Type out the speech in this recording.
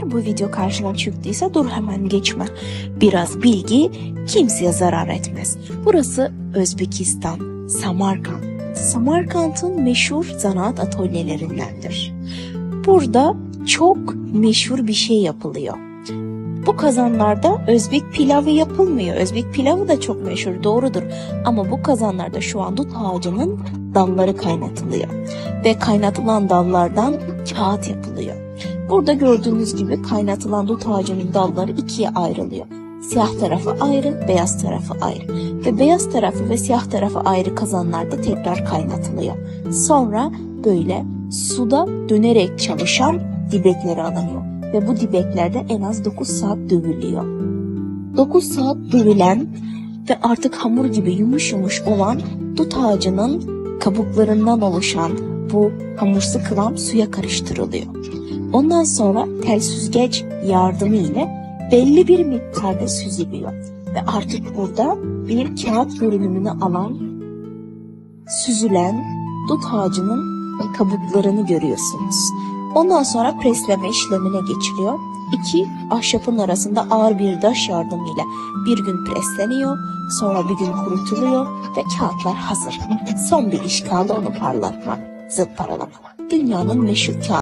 Eğer bu video karşına çıktıysa dur hemen geçme. Biraz bilgi kimseye zarar etmez. Burası Özbekistan, Samarkand. Samarkand'ın meşhur zanaat atölyelerindendir. Burada çok meşhur bir şey yapılıyor. Bu kazanlarda Özbek pilavı yapılmıyor. Özbek pilavı da çok meşhur doğrudur. Ama bu kazanlarda şu an dut ağacının dalları kaynatılıyor. Ve kaynatılan dallardan kağıt yapılıyor. Burada gördüğünüz gibi kaynatılan dut ağacının dalları ikiye ayrılıyor. Siyah tarafı ayrı, beyaz tarafı ayrı. Ve beyaz tarafı ve siyah tarafı ayrı kazanlarda tekrar kaynatılıyor. Sonra böyle suda dönerek çalışan dibekleri alınıyor. Ve bu dibeklerde en az 9 saat dövülüyor. 9 saat dövülen ve artık hamur gibi yumuş yumuş olan dut ağacının kabuklarından oluşan bu hamursu kıvam suya karıştırılıyor. Ondan sonra tel süzgeç yardımı ile belli bir miktarda süzülüyor. Ve artık burada bir kağıt görünümünü alan, süzülen dut ağacının kabuklarını görüyorsunuz. Ondan sonra presleme işlemine geçiliyor. İki ahşapın arasında ağır bir taş yardımıyla bir gün presleniyor, sonra bir gün kurutuluyor ve kağıtlar hazır. Son bir iş kaldı onu parlatmak, zımparalamak. Dünyanın meşhur kağıt